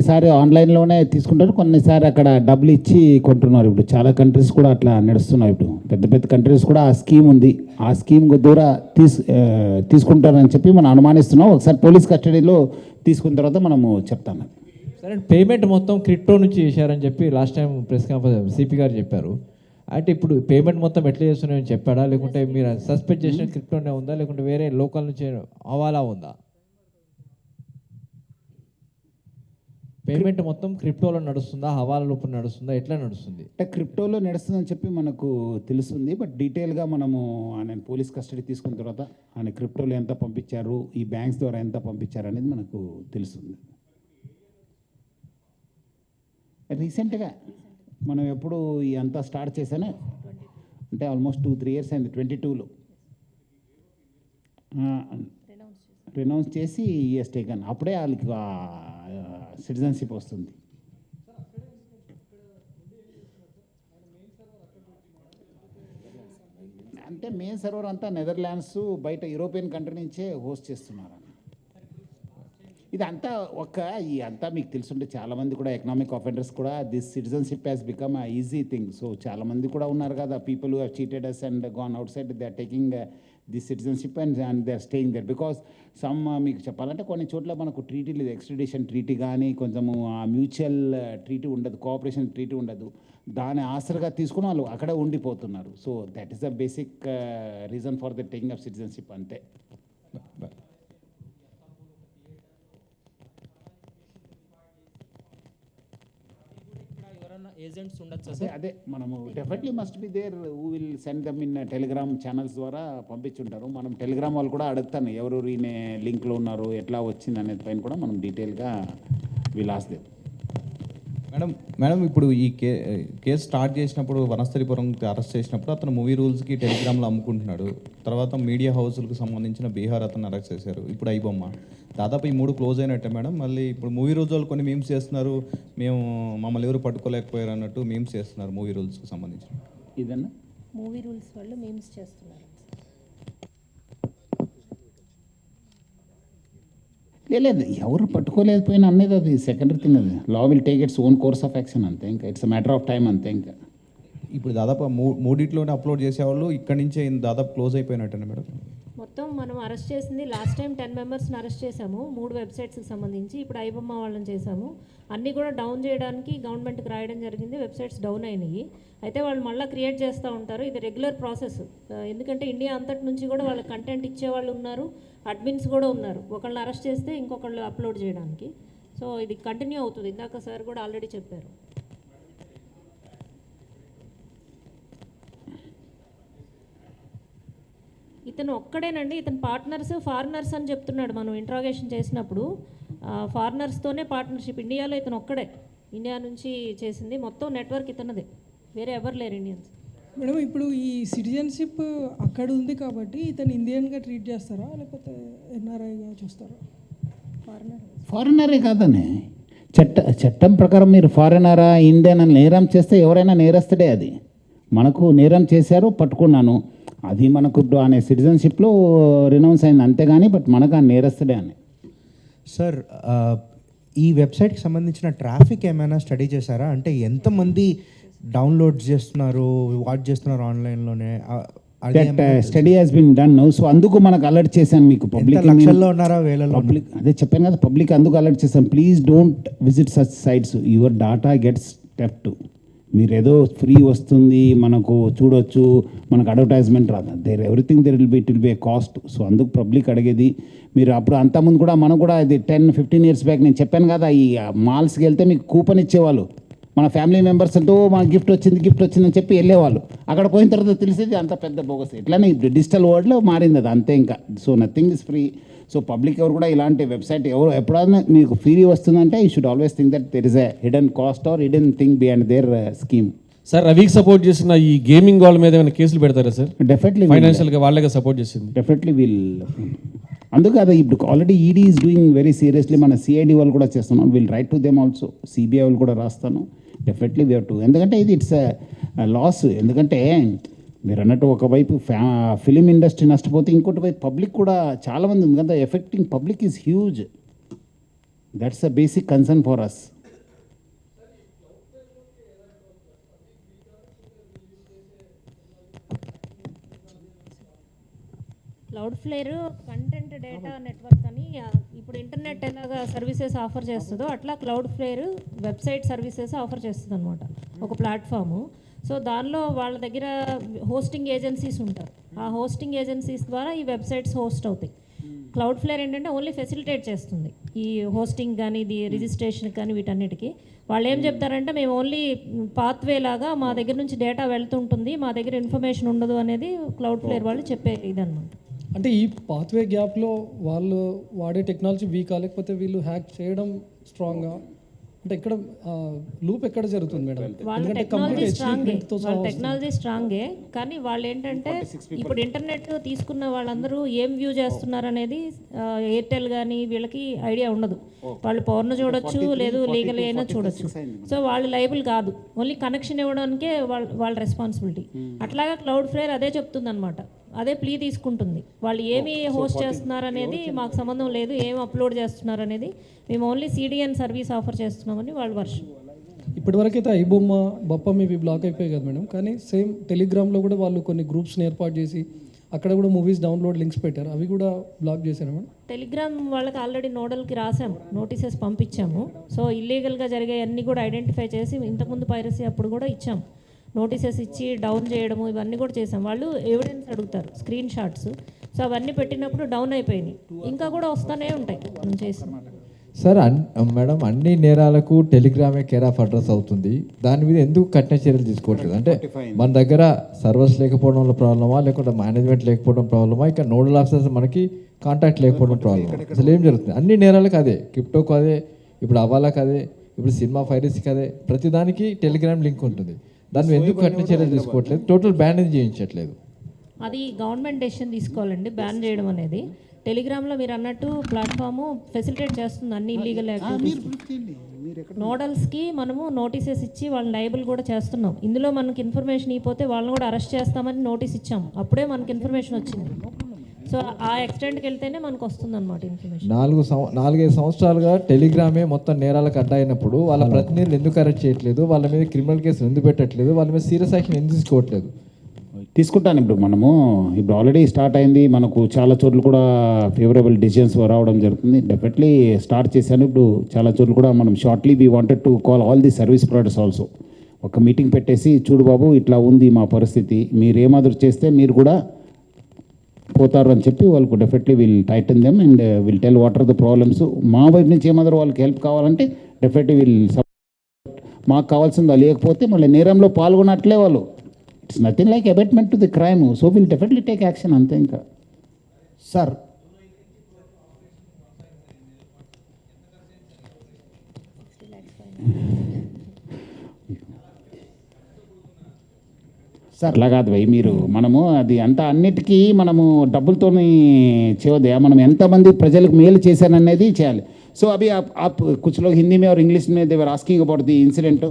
ఈసారి ఆన్లైన్లోనే తీసుకుంటారు. కొన్నిసారి అక్కడ డబ్బులు ఇచ్చి కొంటున్నారు ఇప్పుడు. చాలా కంట్రీస్ కూడా అట్లా నడుస్తున్నాయి ఇప్పుడు. పెద్ద పెద్ద కంట్రీస్ కూడా ఆ స్కీమ్ ఉంది. ఆ స్కీమ్ ద్వారా తీసు తీసుకుంటారని చెప్పి మనం అనుమానిస్తున్నాం. ఒకసారి పోలీస్ కస్టడీలో తీసుకున్న తర్వాత మనము చెప్తాను సరే పేమెంట్ మొత్తం క్రిప్టో నుంచి చేశారని చెప్పి last time press conference CP garu చెప్పారు. అంటే ఇప్పుడు పేమెంట్ మొత్తం ఎట్లా చేస్తున్నాయని చెప్పాడా? లేకుంటే మీరు సస్పెండ్ చేసిన క్రిప్టోనే ఉందా? లేకుంటే వేరే లోకల్ నుంచి హవాలా ఉందా? పేమెంట్ మొత్తం క్రిప్టోలో నడుస్తుందా? హవాలా లోపల నడుస్తుందా? ఎట్లా నడుస్తుంది? అంటే క్రిప్టోలో నడుస్తుందని చెప్పి మనకు తెలుస్తుంది బట్ డీటెయిల్గా మనము ఆయన పోలీస్ కస్టడీ తీసుకున్న తర్వాత ఆయన క్రిప్టోలో ఎంత పంపించారు ఈ బ్యాంక్స్ ద్వారా ఎంత పంపించారు అనేది మనకు తెలుస్తుంది. రీసెంట్గా మనం ఎప్పుడు ఈ అంతా స్టార్ట్ చేశానే? అంటే ఆల్మోస్ట్ టూ త్రీ ఇయర్స్ అయింది ట్వంటీ టూలో. రినౌన్స్ చేసి ఇయర్స్ టేకన్ అప్పుడే వాళ్ళకి సిటిజన్షిప్ వస్తుంది. అంటే మెయిన్ సర్వర్ అంతా నెదర్లాండ్స్ బయట యూరోపియన్ కంట్రీ నుంచే హోస్ట్ చేస్తున్నారు ఇది అంతా ఒక ఈ అంతా మీకు తెలుసుంటే చాలామంది కూడా ఎకనామిక్ ఆఫెండర్స్ కూడా this citizenship has become a easy thing so చాలామంది కూడా ఉన్నారు కదా people who cheated us and gone outside they are taking the citizenship and and they are staying there because some మీకు చెప్పాలంటే కొన్ని చోట్ల మనకు ట్రీటీ లేదు. ఎక్స్ట్రడిషన్ ట్రీటీ కానీ కొంచెము ఆ మ్యూచువల్ ట్రీటీ uh, ఉండదు. కోఆపరేషన్ ట్రీటీ ఉండదు. దాని ఆసరగా తీసుకుని వాళ్ళు అక్కడే ఉండిపోతున్నారు. So that is the basic reason for the taking of citizenship అంతే. ఏజెంట్స్ ఉండొచ్చు అదే అదే మనము definitely must be there who will send them in Telegram channels ద్వారా పంపించుంటారు. మనం టెలిగ్రామ్ వాళ్ళు కూడా అడుగుతాను ఎవరు ఈయన లింక్లో ఉన్నారు ఎట్లా వచ్చింది అనేది పైన కూడా మనం డీటెయిల్గా విల్ ఆస్ మేడం మేడం ఇప్పుడు ఈ కే కేసు స్టార్ట్ చేసినప్పుడు వనస్థలిపురం అరెస్ట్ చేసినప్పుడు అతను మూవీ రూల్స్కి టెలిగ్రామ్లో అమ్ముకుంటున్నాడు. తర్వాత మీడియా హౌస్లకు సంబంధించిన బీహార్ అతను అరెస్ట్ చేశారు. ఇప్పుడు ఐబొమ్మ. దాదాపు ఈ మూడు క్లోజ్ అయినట్టే మేడం. మళ్ళీ ఇప్పుడు మూవీ రూల్స్ వాళ్ళు కొన్ని మీమ్స్ చేస్తున్నారు. మేము మమ్మల్ని ఎవరు పట్టుకోలేకపోయారు అన్నట్టు మీమ్స్ చేస్తున్నారు మూవీ రూల్స్కి సంబంధించి ఇదన్నా? మూవీ రూల్స్ వాళ్ళు మేమ్స్ చేస్తున్నారు. లేదు ఎవరు పట్టుకోలేకపోయినా అనేది అది సెకండరీ థింగ్ అది. Law will take its own course of action అంతే ఇంకా. ఇట్స్ మ్యాటర్ ఆఫ్ టైం అంతే ఇంకా. ఇప్పుడు దాదాపు ఆ మూడిట్లోనే అప్లోడ్ చేసేవాళ్ళు ఇక్కడి నుంచే దాదాపు క్లోజ్ అయిపోయినట్టే మేడం? మొత్తం మనం అరెస్ట్ చేసింది లాస్ట్ టైం టెన్ మెంబర్స్ని అరెస్ట్ చేశాము. మూడు వెబ్సైట్స్కి సంబంధించి ఇప్పుడు ఐబొమ్మ వాళ్ళని చేశాము. అన్నీ కూడా డౌన్ చేయడానికి గవర్నమెంట్కి రాయడం జరిగింది. వెబ్సైట్స్ డౌన్ అయినాయి. అయితే వాళ్ళు మళ్ళీ క్రియేట్ చేస్తూ ఉంటారు. ఇది రెగ్యులర్ ప్రాసెస్ ఎందుకంటే ఇండియా అంతటి నుంచి కూడా వాళ్ళ కంటెంట్ ఇచ్చేవాళ్ళు ఉన్నారు. అడ్మిన్స్ కూడా ఉన్నారు. ఒకళ్ళని అరెస్ట్ చేస్తే ఇంకొకళ్ళు అప్లోడ్ చేయడానికి. సో ఇది కంటిన్యూ అవుతుంది. ఇందాక సార్ కూడా ఆల్రెడీ చెప్పారు. ఇతను ఒక్కడేనండి ఇతను పార్ట్నర్స్ ఫారినర్స్ అని చెప్తున్నాడు మనం ఇంట్రాగేషన్ చేసినప్పుడు. ఫారినర్స్తోనే పార్ట్నర్షిప్ ఇండియాలో ఇతను ఒక్కడే. ఇండియా నుంచి చేసింది మొత్తం నెట్వర్క్ ఇతనదే. వేరే ఎవరు లేరు ఇండియన్స్. మేడం ఇప్పుడు ఈ సిటిజన్షిప్ అక్కడ ఉంది కాబట్టి ఇతను ఇండియన్గా ట్రీట్ చేస్తారా? లేకపోతే ఎన్ఆర్ఐగా చూస్తారా? ఫారినర్. ఫారినరే కాదని. చట్ట చట్టం ప్రకారం మీరు ఫారినరా ఇండియన్ అని నేరం చేస్తే ఎవరైనా నేరస్తుడే అది. మనకు నేరం చేశారు పట్టుకున్నాను. అది మనకు ఇప్పుడు అనే సిటిజన్షిప్లో రినౌన్స్ అయింది అంతేగాని బట్ మనకు ఆ నేరస్తుడే అని. సార్ ఈ వెబ్సైట్కి సంబంధించిన ట్రాఫిక్ ఏమైనా స్టడీ చేశారా? అంటే ఎంతమంది డౌన్లోడ్ చేస్తున్నారు వాచ్ చేస్తున్నారు ఆన్లైన్లోనే? That study has been done so అందుకు మనకు అలర్ట్ చేశాను మీకు పబ్లిక్ లక్షల్లో ఉన్నారా వేలలో పబ్లిక్ అదే చెప్పాను కదా పబ్లిక్ అందుకు అలర్ట్ చేస్తాం please don't visit such sites your data gets to మీరు ఏదో ఫ్రీ వస్తుంది మనకు చూడొచ్చు మనకు అడ్వర్టైజ్మెంట్ రాదు. There everything there will be it will be a cost so అందుకు పబ్లిక్ అడిగేది. మీరు అప్పుడు అంతకుముందు కూడా మనం కూడా ఇది టెన్ ఫిఫ్టీన్ ఇయర్స్ బ్యాక్ నేను చెప్పాను కదా ఈ మాల్స్కి వెళ్తే మీకు కూపన్ ఇచ్చేవాళ్ళు. మన ఫ్యామిలీ మెంబర్స్ అంటూ మాకు గిఫ్ట్ వచ్చింది గిఫ్ట్ వచ్చిందని చెప్పి వెళ్ళేవాళ్ళు. అక్కడ పోయిన తర్వాత తెలిసేది అంత పెద్ద బోగస్ ఇట్లానే డిజిటల్ వరల్డ్లో మారింది అది అంతే ఇంకా. So nothing is free so public ఎవరు కూడా ఇలాంటి వెబ్సైట్ ఎవరు ఎప్పుడైనా మీకు ఫ్రీ వస్తుందంటే you should always think that there is a hidden cost or hidden thing beyond their scheme sir రవికి సపోర్ట్ చేసిన ఈ గేమింగ్ వాళ్ళ మీద ఏమైనా కేసులు పెడతారా సార్ డెఫినెట్లీ ఫైనాన్షియల్గా వాళ్ళగా సపోర్ట్ చేసింది. డెఫినెట్లీ విల్ అందుకు అది ఇప్పుడు already ED is doing very seriously మన సిఐడి వాళ్ళు కూడా చేస్తున్నాం. Will write to them also CBI వాళ్ళు కూడా రాస్తాను. డెఫినెట్లీ వీ టు ఎందుకంటే ఇది ఇట్స్ లాస్ ఎందుకంటే మీరు అన్నట్టు ఒకవైపు ఫ్యా ఫిలిం ఇండస్ట్రీ నష్టపోతే ఇంకోటి వైపు పబ్లిక్ కూడా చాలామంది ఉంది. కదా affecting public is huge that's a basic concern for us Cloudflare content data network అని ఇప్పుడు ఇంటర్నెట్ ఎలాగా సర్వీసెస్ ఆఫర్ చేస్తుందో అట్లా Cloudflare website services offer చేస్తుంది అనమాట ఒక ప్లాట్ఫాము సో దానిలో వాళ్ళ దగ్గర హోస్టింగ్ ఏజెన్సీస్ ఉంటారు. ఆ హోస్టింగ్ ఏజెన్సీస్ ద్వారా ఈ వెబ్సైట్స్ హోస్ట్ అవుతాయి. క్లౌడ్ ఫ్లేర్ ఏంటంటే ఓన్లీ ఫెసిలిటేట్ చేస్తుంది. ఈ హోస్టింగ్ కానీ ఇది రిజిస్ట్రేషన్ కానీ వీటన్నిటికీ. వాళ్ళు ఏం చెప్తారంటే మేము ఓన్లీ పాత్వే లాగా మా దగ్గర నుంచి డేటా వెళ్తుంటుంది. మా దగ్గర ఇన్ఫర్మేషన్ ఉండదు అనేది క్లౌడ్ ఫ్లేర్ వాళ్ళు చెప్పే ఇదన్నమాట. అంటే ఈ పాత్వే గ్యాప్లో వాళ్ళు వాడే టెక్నాలజీ వీకా లేకపోతే వీళ్ళు హ్యాక్ చేయడం స్ట్రాంగ్గా అంటే ఇక్కడ లూప్ ఎక్కడ జరుగుతుంది మేడం? వాళ్ళ టెక్నాలజీ కంప్లీట్ స్ట్రాంగే తో వాళ్ళ టెక్నాలజీ స్ట్రాంగే కానీ వాళ్ళు ఏంటంటే ఇప్పుడు ఇంటర్నెట్ తీసుకున్న వాళ్ళందరూ ఏం వ్యూ చేస్తున్నారు అనేది ఎయిర్టెల్ కానీ వీళ్ళకి ఐడియా ఉండదు. వాళ్ళు పౌర్ణ చూడొచ్చు లేదు లీగల్ అయినా చూడొచ్చు. సో వాళ్ళు లైబుల్ కాదు. ఓన్లీ కనెక్షన్ ఇవ్వడానికే వాళ్ళ వాళ్ళ రెస్పాన్సిబిలిటీ అట్లాగా క్లౌడ్ ఫ్లేర్ అదే చెప్తుంది అనమాట అదే ప్లీ తీసుకుంటుంది. వాళ్ళు ఏమి హోస్ట్ చేస్తున్నారు అనేది మాకు సంబంధం లేదు ఏం అప్లోడ్ చేస్తున్నారు అనేది మేము ఓన్లీ సిడిఎన్ సర్వీస్ ఆఫర్ చేస్తున్నామని వాళ్ళ వర్షం ఇప్పటివరకు అయితే ఐబొమ్మ బొప్పం ఇవి బ్లాక్ అయిపోయాయి కదా మేడం. కానీ సేమ్ టెలిగ్రామ్లో కూడా వాళ్ళు కొన్ని గ్రూప్స్ని ఏర్పాటు చేసి అక్కడ కూడా మూవీస్ డౌన్లోడ్ లింక్స్ పెట్టారు. అవి కూడా బ్లాక్ చేశారు మేడం? టెలిగ్రామ్ వాళ్ళకి ఆల్రెడీ నోడల్కి రాసాం నోటీసెస్ పంపించాము. సో ఇల్లీగల్గా జరిగే అన్ని కూడా ఐడెంటిఫై చేసి ఇంతకుముందు పైరసీ అప్పుడు కూడా ఇచ్చాం. నోటీసెస్ ఇచ్చి డౌన్ చేయడము ఇవన్నీ కూడా చేసాం వాళ్ళు ఎవిడెన్స్ అడుగుతారు స్క్రీన్ షాట్స్ సో అవన్నీ పెట్టినప్పుడు డౌన్ అయిపోయినాయి. ఇంకా కూడా వస్తూనే ఉంటాయి మనం చేసి సార్ అన్ మేడం అన్ని నేరాలకు టెలిగ్రామే కేర్ ఆఫ్ అడ్రస్ అవుతుంది. దాని మీద ఎందుకు కఠిన చర్యలు తీసుకోవట్లేదు? అంటే మన దగ్గర సర్వర్స్ లేకపోవడం వల్ల ప్రాబ్లమా లేకుంటే మేనేజ్మెంట్ లేకపోవడం ప్రాబ్లమా ఇక నోడల్ ఆఫీసర్స్ మనకి కాంటాక్ట్ లేకపోవడం ప్రాబ్లమ్ అసలు ఏం జరుగుతుంది? అన్ని నేరాలకు అదే. క్రిప్టోకు అదే ఇప్పుడు అవాలకు అదే ఇప్పుడు సినిమా ఫైరసీకి అదే. ప్రతిదానికి టెలిగ్రామ్ లింక్ ఉంటుంది. దాన్ని ఎందుకు కఠిన చర్యలు తీసుకోవట్లేదు? టోటల్ బ్యాన్ చేయించట్లేదు? అది గవర్నమెంట్ డెసిషన్ తీసుకోవాలండి బ్యాన్ చేయడం అనేది. టెలిగ్రామ్లో మీరు అన్నట్టు ప్లాట్ఫామ్ ఫెసిలిటేట్ చేస్తుంది అన్ని ఇల్లీగల్ యాక్టివిటీస్ నోడల్స్కి మనము నోటీసెస్ ఇచ్చి వాళ్ళని లైబుల్ కూడా చేస్తున్నాం. ఇందులో మనకి ఇన్ఫర్మేషన్ ఇవ్వకపోతే వాళ్ళని కూడా అరెస్ట్ చేస్తామని నోటీస్ ఇచ్చాం అప్పుడే మనకి ఇన్ఫర్మేషన్ వచ్చింది. సో ఆ ఎక్స్టెంట్కి వెళ్తేనే మనకు వస్తుంది అనమాట ఇన్ఫర్మేషన్ నాలుగు నాలుగైదు సంవత్సరాలుగా టెలిగ్రామే మొత్తం నేరాలకు అడ్డాయినప్పుడు వాళ్ళ ప్రతినిధులు ఎందుకు అరెస్ట్ చేయట్లేదు వాళ్ళ మీద క్రిమినల్ కేసులు ఎందుకు పెట్టట్లేదు వాళ్ళ మీద సీరియస్ యాక్షన్ ఎందుకు తీసుకోవట్లేదు? తీసుకుంటాను ఇప్పుడు మనము. ఇప్పుడు ఆల్రెడీ స్టార్ట్ అయింది. మనకు చాలా చోట్ల కూడా ఫేవరబుల్ డిసిజన్స్ రావడం జరుగుతుంది. డెఫినెట్లీ స్టార్ట్ చేశాను. ఇప్పుడు చాలా చోట్ల కూడా మనం shortly we wanted to call all the service providers also ఒక మీటింగ్ పెట్టేసి చూడు బాబు ఇట్లా ఉంది మా పరిస్థితి. మీరు ఏమాదిరి చేస్తే మీరు కూడా పోతారు అని చెప్పి వాళ్ళకు definitely will tighten them and will tell what are the problems మా వైపు నుంచి ఏమాదిరి వాళ్ళకి హెల్ప్ కావాలంటే డెఫినెట్లీ విల్ మాకు కావాల్సింది లేకపోతే మళ్ళీ నేరంలో పాల్గొనట్లే వాళ్ళు. It's nothing like abetment to the crime so will definitely take action అంతే ఇంకా. సార్ అట్లా కాదు భయ్ మీరు మనము అది అంతా అన్నిటికీ మనము డబ్బులతో చేయొద్దు మనం ఎంతమంది ప్రజలకు మేలు చేశాననేది చేయాలి. సో అవి ఆ కుచ్లో హిందీ మీద ఇంగ్లీష్ మీద they were asking about the incident?